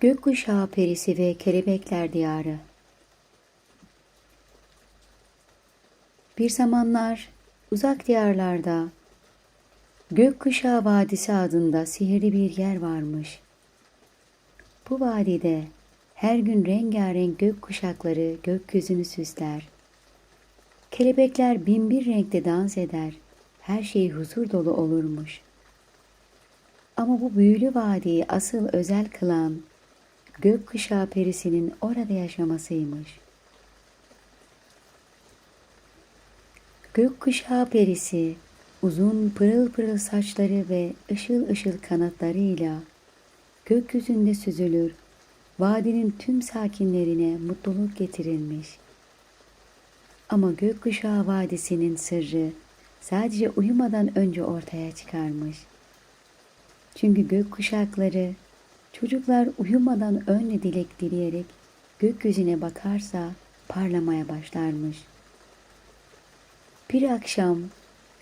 Gökkuşağı perisi ve kelebekler diyarı. Bir zamanlar uzak diyarlarda Gökkuşağı Vadisi adında sihirli bir yer varmış. Bu vadide her gün rengarenk gök kuşakları gökyüzünü süsler. Kelebekler bin bir renkte dans eder. Her şey huzur dolu olurmuş. Ama bu büyülü vadiyi asıl özel kılan gökkuşağı perisinin orada yaşamasıymış. Gökkuşağı perisi uzun pırıl pırıl saçları ve ışıl ışıl kanatlarıyla gökyüzünde süzülür, vadinin tüm sakinlerine mutluluk getirilmiş. Ama gökkuşağı vadisinin sırrı sadece uyumadan önce ortaya çıkarmış. Çünkü gökkuşakları çocuklar uyumadan önce dilek dileyerek gökyüzüne bakarsa parlamaya başlarmış. Bir akşam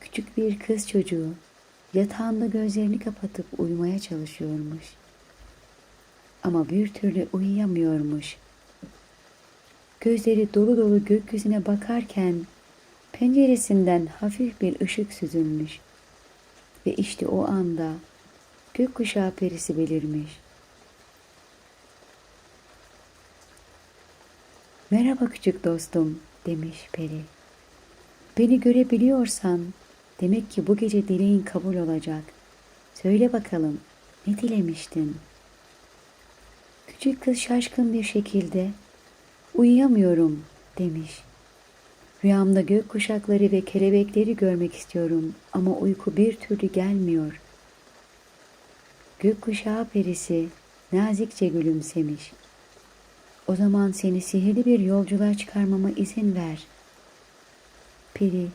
küçük bir kız çocuğu yatağında gözlerini kapatıp uyumaya çalışıyormuş. Ama bir türlü uyuyamıyormuş. Gözleri dolu dolu gökyüzüne bakarken penceresinden hafif bir ışık süzülmüş. Ve işte o anda gökkuşağı perisi belirmiş. Merhaba küçük dostum demiş peri. Beni görebiliyorsan demek ki bu gece dileğin kabul olacak. Söyle bakalım ne dilemiştin? Küçük kız şaşkın bir şekilde uyuyamıyorum demiş. Rüyamda gök kuşakları ve kelebekleri görmek istiyorum ama uyku bir türlü gelmiyor. Gökkuşağı perisi nazikçe gülümsemiş. O zaman seni sihirli bir yolculuğa çıkarmama izin ver. Peri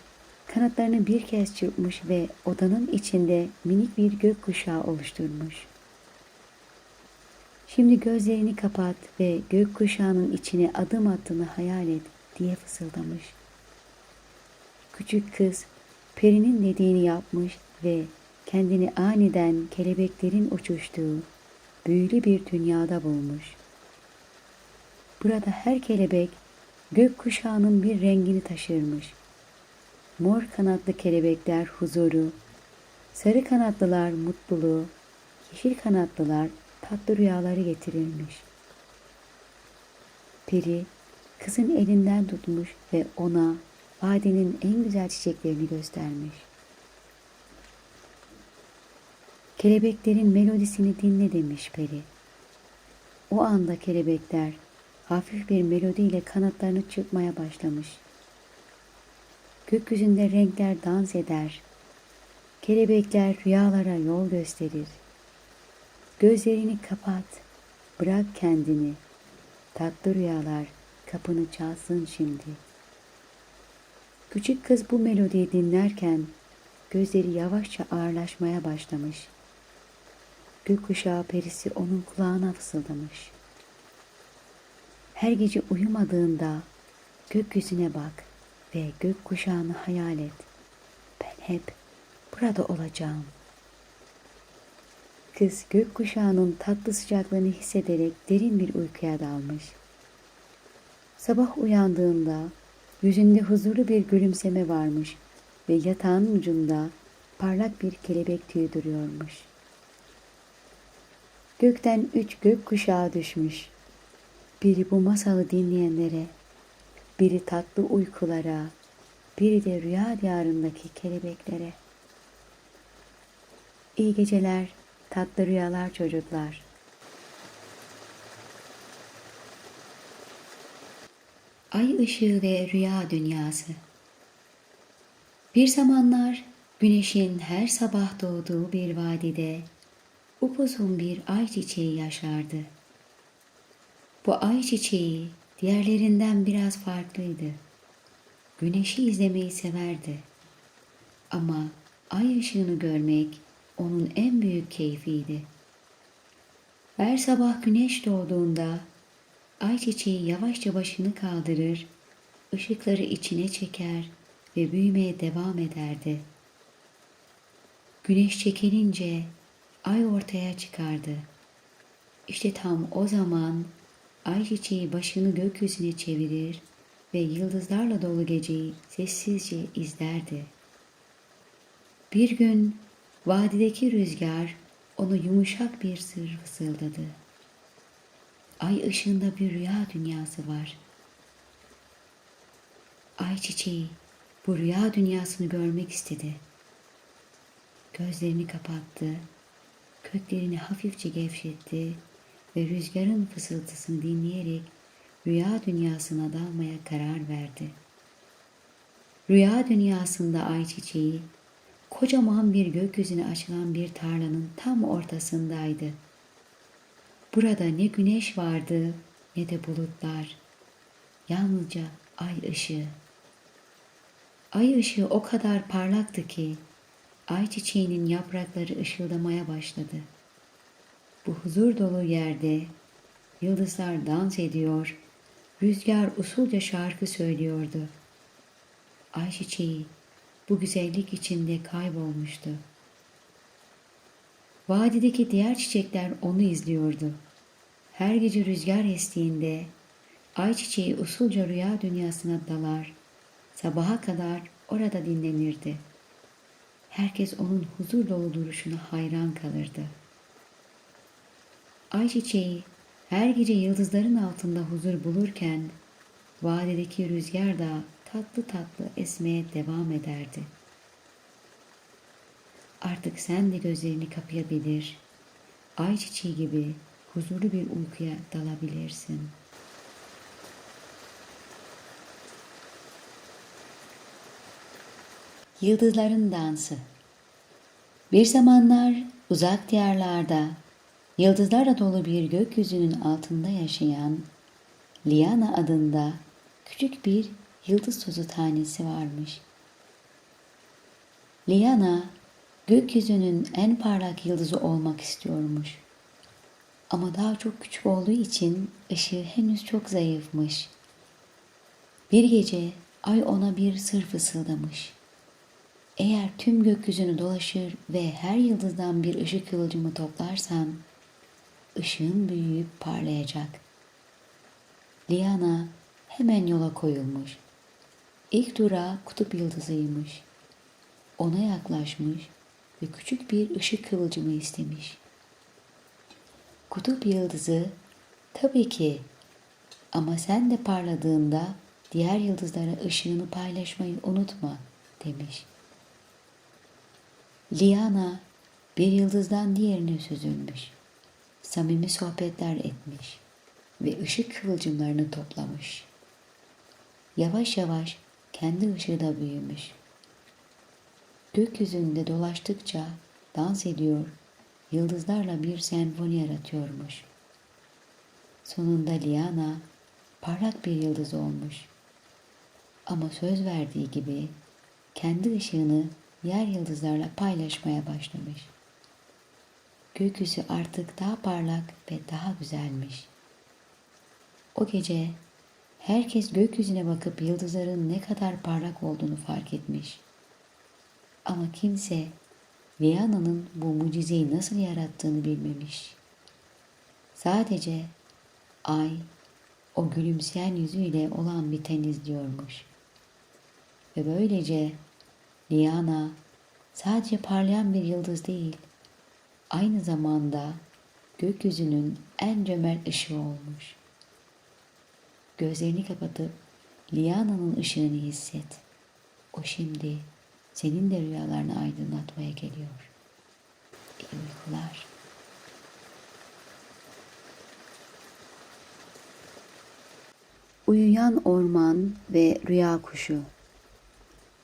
kanatlarını bir kez çırpmış ve odanın içinde minik bir gökkuşağı oluşturmuş. Şimdi gözlerini kapat ve gökkuşağının içine adım attığını hayal et diye fısıldamış. Küçük kız perinin dediğini yapmış ve kendini aniden kelebeklerin uçuştuğu büyülü bir dünyada bulmuş. Burada her kelebek gökkuşağının bir rengini taşırmış. Mor kanatlı kelebekler huzuru, sarı kanatlılar mutluluğu, yeşil kanatlılar tatlı rüyaları getirirmiş. Peri kızın elinden tutmuş ve ona vadinin en güzel çiçeklerini göstermiş. Kelebeklerin melodisini dinle demiş peri. O anda kelebekler hafif bir melodiyle kanatlarını çırpmaya başlamış. Gökyüzünde renkler dans eder. Kelebekler rüyalara yol gösterir. Gözlerini kapat, bırak kendini. Tatlı rüyalar kapını çalsın şimdi. Küçük kız bu melodiyi dinlerken gözleri yavaşça ağırlaşmaya başlamış. Gökkuşağı perisi onun kulağına fısıldamış. Her gece uyumadığında gökyüzüne bak ve gökkuşağını hayal et. Ben hep burada olacağım. Kız gökkuşağının tatlı sıcaklığını hissederek derin bir uykuya dalmış. Sabah uyandığında yüzünde huzurlu bir gülümseme varmış ve yatağın ucunda parlak bir kelebek tüyü duruyormuş. Gökten üç gök kuşağı düşmüş. Biri bu masalı dinleyenlere, biri tatlı uykulara, biri de rüya diyarındaki kelebeklere. İyi geceler, tatlı rüyalar çocuklar. Ay ışığı ve rüya dünyası. Bir zamanlar güneşin her sabah doğduğu bir vadide upuzun bir ay çiçeği yaşardı. Bu ay çiçeği diğerlerinden biraz farklıydı. Güneşi izlemeyi severdi. Ama ay ışığını görmek onun en büyük keyfiydi. Her sabah güneş doğduğunda ay çiçeği yavaşça başını kaldırır, ışıkları içine çeker ve büyümeye devam ederdi. Güneş çekilince ay ortaya çıkardı. İşte tam o zaman ayçiçeği başını gökyüzüne çevirir ve yıldızlarla dolu geceyi sessizce izlerdi. Bir gün vadideki rüzgar ona yumuşak bir sır fısıldadı. Ay ışığında bir rüya dünyası var. Ay çiçeği bu rüya dünyasını görmek istedi. Gözlerini kapattı, köklerini hafifçe gevşetti ve rüzgarın fısıltısını dinleyerek rüya dünyasına dalmaya karar verdi. Rüya dünyasında ayçiçeği kocaman bir gökyüzüne açılan bir tarlanın tam ortasındaydı. Burada ne güneş vardı ne de bulutlar. Yalnızca ay ışığı. Ay ışığı o kadar parlaktı ki ayçiçeğinin yaprakları ışıldamaya başladı. Bu huzur dolu yerde yıldızlar dans ediyor, rüzgar usulca şarkı söylüyordu. Ayçiçeği bu güzellik içinde kaybolmuştu. Vadideki diğer çiçekler onu izliyordu. Her gece rüzgar estiğinde ayçiçeği usulca rüya dünyasına dalar, sabaha kadar orada dinlenirdi. Herkes onun huzur dolu duruşuna hayran kalırdı. Ayçiçeği her gece yıldızların altında huzur bulurken vadideki rüzgar da tatlı tatlı esmeye devam ederdi. Artık sen de gözlerini kapayabilir, ayçiçeği gibi huzurlu bir uykuya dalabilirsin. Yıldızların Dansı Bir zamanlar uzak diyarlarda yıldızlarla dolu bir gökyüzünün altında yaşayan Liana adında küçük bir yıldız tozu tanesi varmış. Liana gökyüzünün en parlak yıldızı olmak istiyormuş. Ama daha çok küçük olduğu için ışığı henüz çok zayıfmış. Bir gece ay ona bir sır fısıldamış. Eğer tüm gökyüzünü dolaşır ve her yıldızdan bir ışık kıvılcımı toplarsan, ışığın büyüyüp parlayacak. Liana hemen yola koyulmuş. İlk durağı kutup yıldızıymış. Ona yaklaşmış ve küçük bir ışık kıvılcımı istemiş. Kutup yıldızı tabii ki ama sen de parladığında diğer yıldızlara ışığını paylaşmayı unutma demiş. Liana bir yıldızdan diğerine süzülmüş. Samimi sohbetler etmiş ve ışık kıvılcımlarını toplamış. Yavaş yavaş kendi ışığı da büyümüş. Gökyüzünde dolaştıkça dans ediyor, yıldızlarla bir senfoni yaratıyormuş. Sonunda Liana parlak bir yıldız olmuş. Ama söz verdiği gibi kendi ışığını yer yıldızlarla paylaşmaya başlamış. Gökyüzü artık daha parlak ve daha güzelmiş. O gece herkes gökyüzüne bakıp yıldızların ne kadar parlak olduğunu fark etmiş. Ama kimse Viyana'nın bu mucizeyi nasıl yarattığını bilmemiş. Sadece ay o gülümseyen yüzüyle olan biten izliyormuş. Ve böylece Liana sadece parlayan bir yıldız değil, aynı zamanda gökyüzünün en cömert ışığı olmuş. Gözlerini kapatıp Liana'nın ışığını hisset. O şimdi senin de rüyalarını aydınlatmaya geliyor. İyi uykular. Uyuyan orman ve rüya kuşu.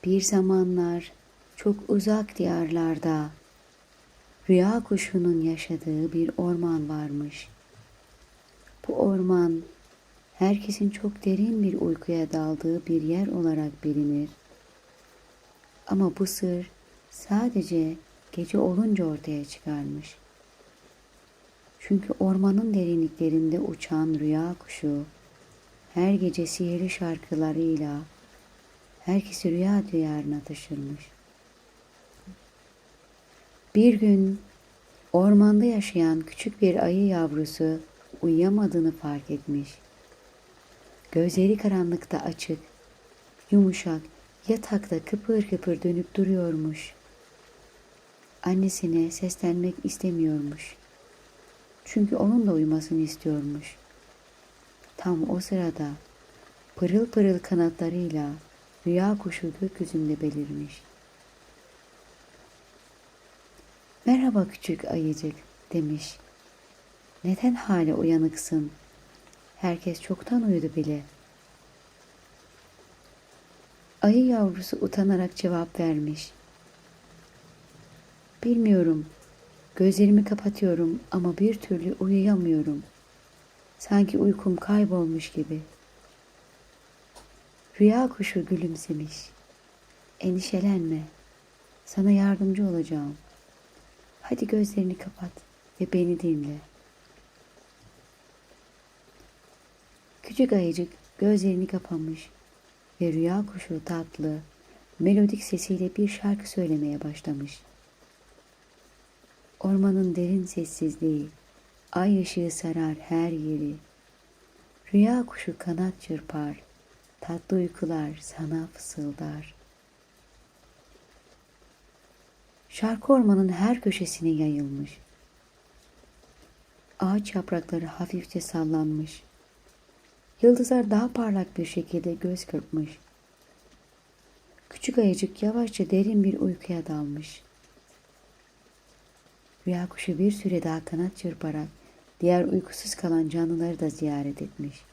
Bir zamanlar çok uzak diyarlarda rüya kuşunun yaşadığı bir orman varmış. Bu orman herkesin çok derin bir uykuya daldığı bir yer olarak bilinir. Ama bu sır sadece gece olunca ortaya çıkarmış. Çünkü ormanın derinliklerinde uçan rüya kuşu her gece sihirli şarkılarıyla herkesi rüya diyarına taşırmış. Bir gün Ormanda yaşayan küçük bir ayı yavrusu uyuyamadığını fark etmiş. Gözleri karanlıkta açık, yumuşak, yatakta kıpır kıpır dönüp duruyormuş. Annesine seslenmek istemiyormuş. Çünkü onun da uyumasını istiyormuş. Tam o sırada pırıl pırıl kanatlarıyla rüya kuşu gökyüzünde belirmiş. Merhaba küçük ayıcık demiş. Neden hala uyanıksın? Herkes çoktan uyudu bile. Ayı yavrusu utanarak cevap vermiş. Bilmiyorum. Gözlerimi kapatıyorum ama bir türlü uyuyamıyorum. Sanki uykum kaybolmuş gibi. Rüya kuşu gülümsemiş. Endişelenme. Sana yardımcı olacağım. Hadi gözlerini kapat ve beni dinle. Küçük ayıcık gözlerini kapamış ve rüya kuşu tatlı, melodik sesiyle bir şarkı söylemeye başlamış. Ormanın derin sessizliği, ay ışığı sarar her yeri. Rüya kuşu kanat çırpar, tatlı uykular sana fısıldar. Şarkı ormanın her köşesine yayılmış. Ağaç yaprakları hafifçe sallanmış. Yıldızlar daha parlak bir şekilde göz kırpmış. Küçük ayıcık yavaşça derin bir uykuya dalmış. Rüya kuşu bir süre daha kanat çırparak diğer uykusuz kalan canlıları da ziyaret etmiş.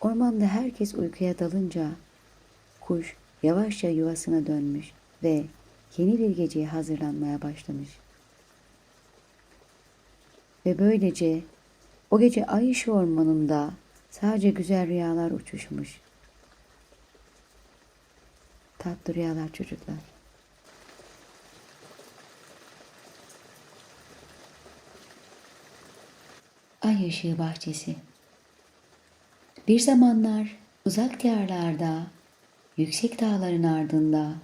Ormanda herkes uykuya dalınca kuş yavaşça yuvasına dönmüş ve yeni bir geceye hazırlanmaya başlamış. Ve böylece o gece ay ışığı ormanında sadece güzel rüyalar uçuşmuş. Tatlı rüyalar çocuklar. Ay ışığı bahçesi. Bir zamanlar uzak diyarlarda, yüksek dağların ardında,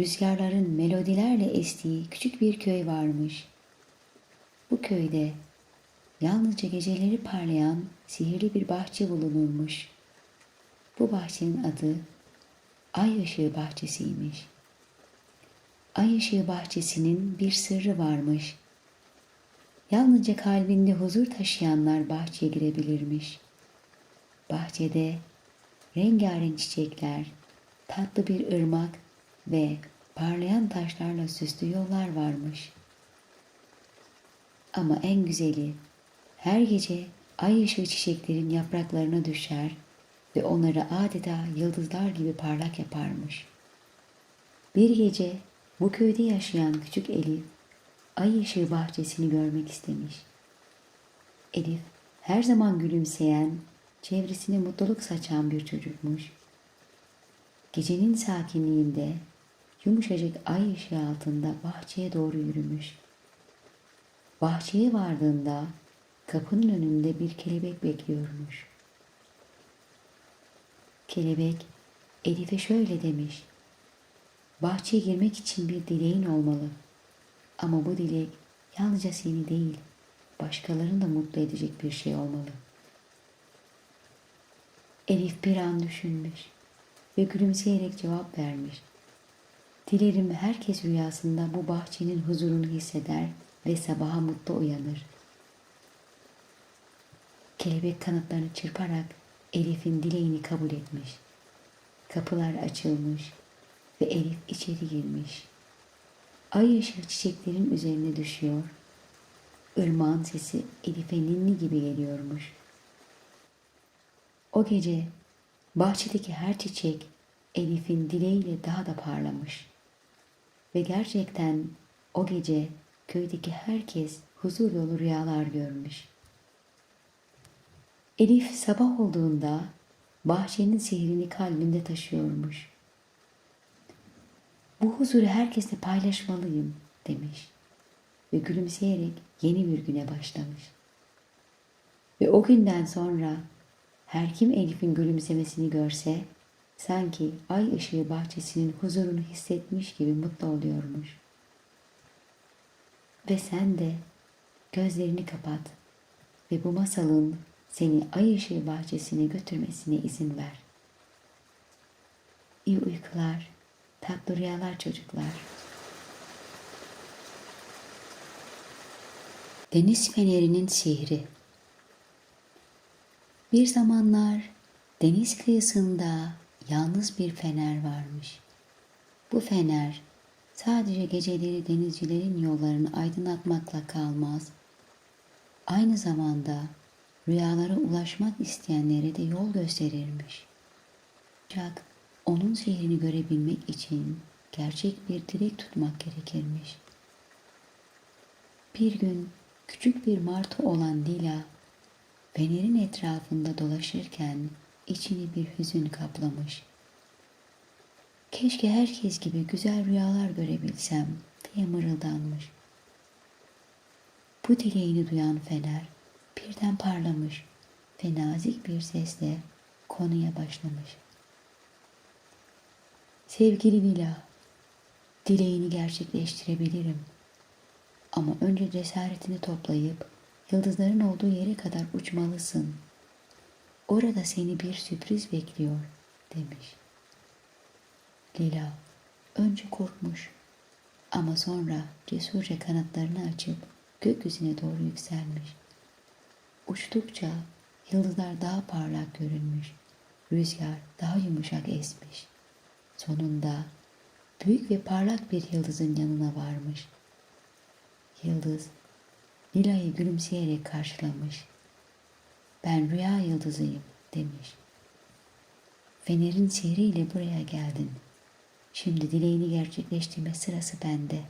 rüzgarların melodilerle estiği küçük bir köy varmış. Bu köyde yalnızca geceleri parlayan sihirli bir bahçe bulunurmuş. Bu bahçenin adı Ay Işığı Bahçesiymiş. Ay Işığı Bahçesi'nin bir sırrı varmış. Yalnızca kalbinde huzur taşıyanlar bahçeye girebilirmiş. Bahçede rengarenk çiçekler, tatlı bir ırmak ve parlayan taşlarla süslü yollar varmış. Ama en güzeli her gece ay ışığı çiçeklerin yapraklarına düşer ve onları adeta yıldızlar gibi parlak yaparmış. Bir gece bu köyde yaşayan küçük Elif ay ışığı bahçesini görmek istemiş. Elif her zaman gülümseyen, çevresine mutluluk saçan bir çocukmuş. Gecenin sakinliğinde yumuşacık ay ışığı altında bahçeye doğru yürümüş. Bahçeye vardığında kapının önünde bir kelebek bekliyormuş. Kelebek Elif'e şöyle demiş. Bahçeye girmek için bir dileğin olmalı. Ama bu dilek yalnızca seni değil, başkalarını da mutlu edecek bir şey olmalı. Elif bir an düşünmüş ve gülümseyerek cevap vermiş. Dilerim herkes rüyasında bu bahçenin huzurunu hisseder ve sabaha mutlu uyanır. Kelebek kanatlarını çırparak Elif'in dileğini kabul etmiş. Kapılar açılmış ve Elif içeri girmiş. Ay ışığı çiçeklerin üzerine düşüyor. Irmağın sesi Elif'e ninni gibi geliyormuş. O gece bahçedeki her çiçek Elif'in dileğiyle daha da parlamış. Ve gerçekten o gece köydeki herkes huzur dolu rüyalar görmüş. Elif sabah olduğunda bahçenin sihrini kalbinde taşıyormuş. Bu huzuru herkesle paylaşmalıyım demiş ve gülümseyerek yeni bir güne başlamış. Ve o günden sonra her kim Elif'in gülümsemesini görse sanki ay ışığı bahçesinin huzurunu hissetmiş gibi mutlu oluyormuş. Ve sen de gözlerini kapat ve bu masalın seni ay ışığı bahçesine götürmesine izin ver. İyi uykular, tatlı rüyalar çocuklar. Deniz fenerinin sihri Bir zamanlar deniz kıyısında yalnız bir fener varmış. Bu fener sadece geceleri denizcilerin yollarını aydınlatmakla kalmaz. Aynı zamanda rüyalara ulaşmak isteyenlere de yol gösterirmiş. Ancak onun sihrini görebilmek için gerçek bir dilek tutmak gerekirmiş. Bir gün küçük bir martı olan Dila, Fener'in etrafında dolaşırken içini bir hüzün kaplamış. Keşke herkes gibi güzel rüyalar görebilsem diye mırıldanmış. Bu dileğini duyan Fener birden parlamış ve nazik bir sesle konuya başlamış. Sevgili Vila, dileğini gerçekleştirebilirim. Ama önce cesaretini toplayıp yıldızların olduğu yere kadar uçmalısın. Orada seni bir sürpriz bekliyor demiş. Lila önce korkmuş ama sonra cesurca kanatlarını açıp gökyüzüne doğru yükselmiş. Uçtukça yıldızlar daha parlak görünmüş, rüzgar daha yumuşak esmiş. Sonunda büyük ve parlak bir yıldızın yanına varmış. Yıldız Lila'yı gülümseyerek karşılamış. Ben rüya yıldızıyım demiş. Fener'in sihriyle buraya geldin. Şimdi dileğini gerçekleştirme sırası bende.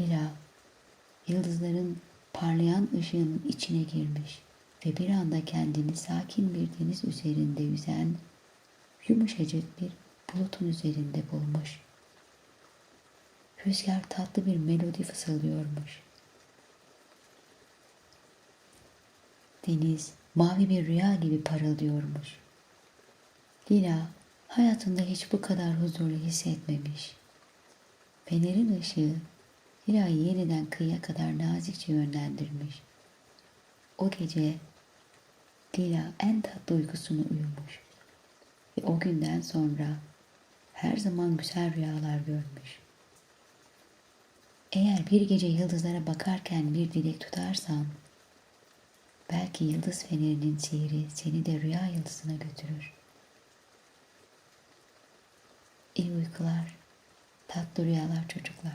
Lila, yıldızların parlayan ışığının içine girmiş ve bir anda kendini sakin bir deniz üzerinde yüzen yumuşacık bir bulutun üzerinde bulmuş. Rüzgar tatlı bir melodi fısıldıyormuş. Deniz mavi bir rüya gibi parıldıyormuş. Lila hayatında hiç bu kadar huzurlu hissetmemiş. Fener'in ışığı Hila'yı yeniden kıyıya kadar nazikçe yönlendirmiş. O gece Lila en tatlı uykusunu uyumuş ve o günden sonra her zaman güzel rüyalar görmüş. Eğer bir gece yıldızlara bakarken bir dilek tutarsan, belki yıldız fenerinin sihri seni de rüya yıldızına götürür. İyi uykular, tatlı rüyalar çocuklar.